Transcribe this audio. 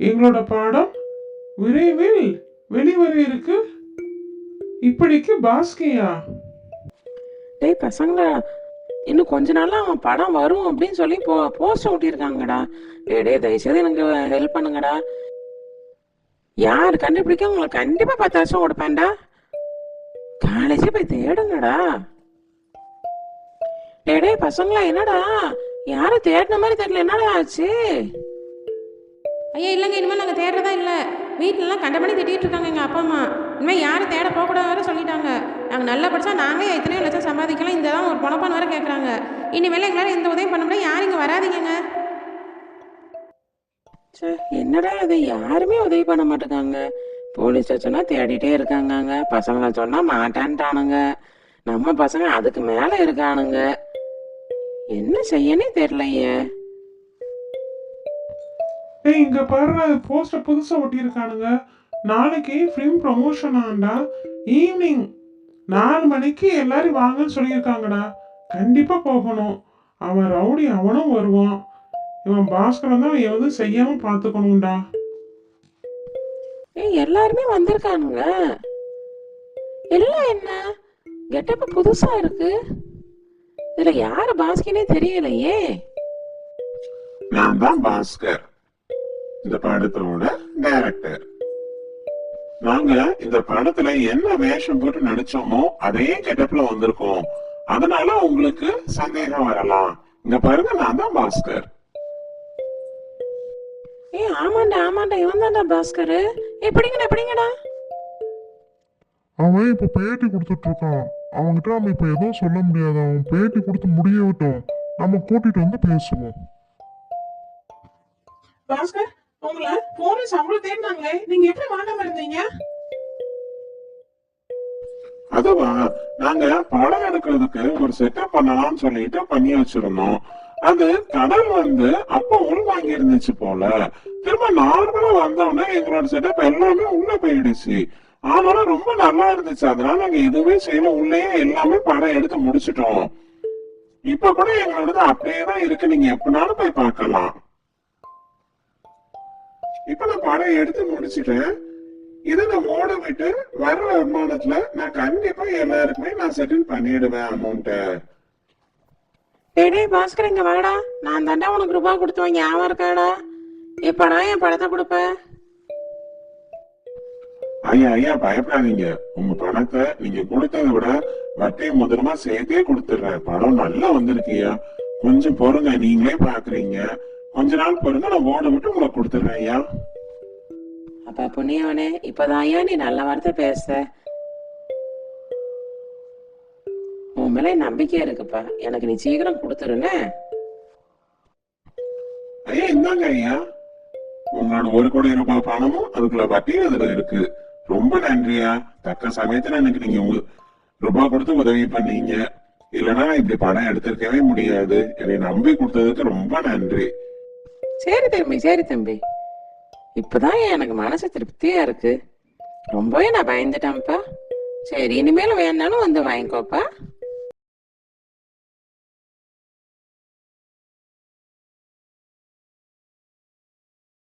எங்களோட பாடம் விரைவில் வெளிவர இருக்கு இப்படிக்கு பாஸ்கியா. டேய் பசங்களா இன்னும் கொஞ்ச நாள்ல அவன் படம் வரும் அப்படின்னு சொல்லி போ போஸ்டர் ஒட்டியிருக்காங்கடா. டே டே தயவுசெய்து எனக்கு ஹெல்ப் பண்ணுங்கடா. யார் கண்டுபிடிக்க உங்களுக்கு கண்டிப்பா பத்து வருஷம் கொடுப்பேன்டா. காலேஜே போய் தேடுங்கடா. டே டே பசங்களா என்னடா? யாரும் தேடின மாதிரி தெரியல என்னடா ஆச்சு? ஐயா இல்லைங்க இனிமேல் நாங்கள் தேடுறதா இல்லை. வீட்டிலலாம் கண்டபடி திட்டிகிட்டு இருக்காங்க எங்கள் அப்பா அம்மா. இனிமேல் யாரும் தேட போகக்கூடாது வேறு சொல்லிட்டாங்க. நாங்கள் நல்லா படித்தா நாங்களே எத்தனையோ லட்சம் சம்பாதிக்கலாம். இந்த தான் ஒரு பணப்பான் வேறு கேட்குறாங்க இனிமேல் எங்களால் எந்த உதவியும் பண்ண முடியாது யாரும் இங்கே வராதீங்கங்க? ச்சே, என்னடா இது? யாருமே உதவி பண்ண மாட்டேங்காங்க. போலீஸ் சொன்னா தேடிட்டே இருக்காங்கங்க. பசங்களை சொன்னால் மாட்டான்ட்டானுங்க. நம்ம பசங்க அதுக்கு மேலே இருக்கானுங்க. என்ன செய்யனே தெரியலையே. ஏய் இங்க பாரு போஸ்டர் புதுசா ஒட்டியிருக்கானுங்க. நாளைக்கு ஃபிலிம் ப்ரமோஷன் ஆண்டா. ஈவினிங் நாலு மணிக்கு எல்லாரும் வாங்கன்னு சொல்லியிருக்காங்கடா. கண்டிப்பா போகணும். அவன் ரவுடி அவனும் வருவான். இவன் பாஸ்கரன் தான் எதுவும் செய்யாம பார்த்துக்கணும்டா. ஏய் எல்லாருமே வந்திருக்கானுங்க. எல்லாம் என்ன? கெட்டப்ப புதுசா இருக்கு. இதுல யாரு பாஸ்கினே தெரியலையே. நான் தான் பாஸ்கர். இந்த படத்தோட டைரக்டர் நாங்க இந்த படத்துல என்ன வேஷம் போட்டு நடிச்சோமோ அதே கெட்டப்ல வந்திருக்கோம். அதனால உங்களுக்கு சந்தேகம் வரலாம். இங்க பாருங்க நான் தான் பாஸ்கர். ஏய் ஆமாண்டா ஆமாண்டா இவன் தான்டா பாஸ்கர். எப்படிங்கடா எப்படிங்கடா அவன் இப்ப பேட்டி கொடுத்துட்டு இருக்கான். அவன்கிட்ட நம்ம இப்ப எதுவும் சொல்ல முடியாது. அவன் பேட்டி கொடுத்து முடிய விட்டோம். நம்ம கூட்டிட்டு வந்து பேசுவோம். பாஸ்கர் உங்களை போலீஸ் அவ்வளவு தேடினாங்களே நீங்க எப்படி வாங்காம இருந்தீங்க அதுவா நாங்க படம் எடுக்கிறதுக்கு ஒரு செட்டப் பண்ணலாம்னு சொல்லிட்டு பண்ணி வச்சிருந்தோம். அது கடல் வந்து அப்ப உள்வாங்கி இருந்துச்சு போல. திரும்ப நார்மலா வந்தோடனே எங்களோட செட்டப் எல்லாமே உள்ள போயிடுச்சு. ஆனாலும் ரொம்ப நல்லா இருந்துச்சு. அதனால நாங்க எதுவுமே செய்யல. உள்ளேயே எல்லாமே படம் எடுத்து முடிச்சிட்டோம். இப்ப கூட எங்களோடது அப்படியே தான் இருக்கு. நீங்க எப்பனாலும் போய் பார்க்கலாம். இப்ப நான் படம் எடுத்து முடிச்சிட்டேன். இதை நான் ஓட விட்டு வர்ற வருமானத்துல நான் கண்டிப்பா எல்லாருக்குமே நான் செட்டில் பண்ணிடுவேன் அமௌண்ட்டை டேய் பாஸ்கர் இங்க வாடா. நான் தாண்டா உனக்கு ரூபாய் கொடுத்தவன் ஞாபகம் இருக்காடா. எப்படா என் படத்தை கொடுப்ப ஐயா ஐயா பயப்படாதீங்க. உங்க பணத்தை நீங்க கொடுத்ததை விட வட்டி முதலமா சேர்த்தே கொடுத்துடுறேன். படம் நல்லா வந்திருக்கியா கொஞ்சம் பொறுங்க நீங்களே பாக்குறீங்க. கொஞ்ச நாள் பொறுங்க நான் ஓட விட்டு உங்களுக்கு கொடுத்துடுறேன் ஐயா. அப்ப புண்ணியவனே இப்பதான் ஐயா நீ நல்ல வார்த்தை பேச. உன் மேல நம்பிக்கை இருக்குப்பா. எனக்கு நீ சீக்கிரம் கொடுத்துருன்னு ஐயா இந்தாங்க ஐயா. உங்களோட ஒரு கோடி ரூபாய் பணமும் அதுக்குள்ள வட்டியும் அதுல இருக்கு. ரொம்ப நன்றியா தக்க சமயத்துல எனக்கு நீங்க உங்க ரூபாய் கொடுத்து உதவி பண்ணீங்க. இல்லைன்னா இப்படி படம் எடுத்திருக்கவே முடியாது. என்னை நம்பி கொடுத்ததுக்கு ரொம்ப நன்றி. சரி தம்பி சரி தம்பி. இப்போதான் எனக்கு மனசு திருப்தியா இருக்கு. ரொம்பவே நான் பயந்துட்டேன்ப்பா. சரி இனிமேல் வேணாலும் வந்து வாங்கிக்கோப்பா.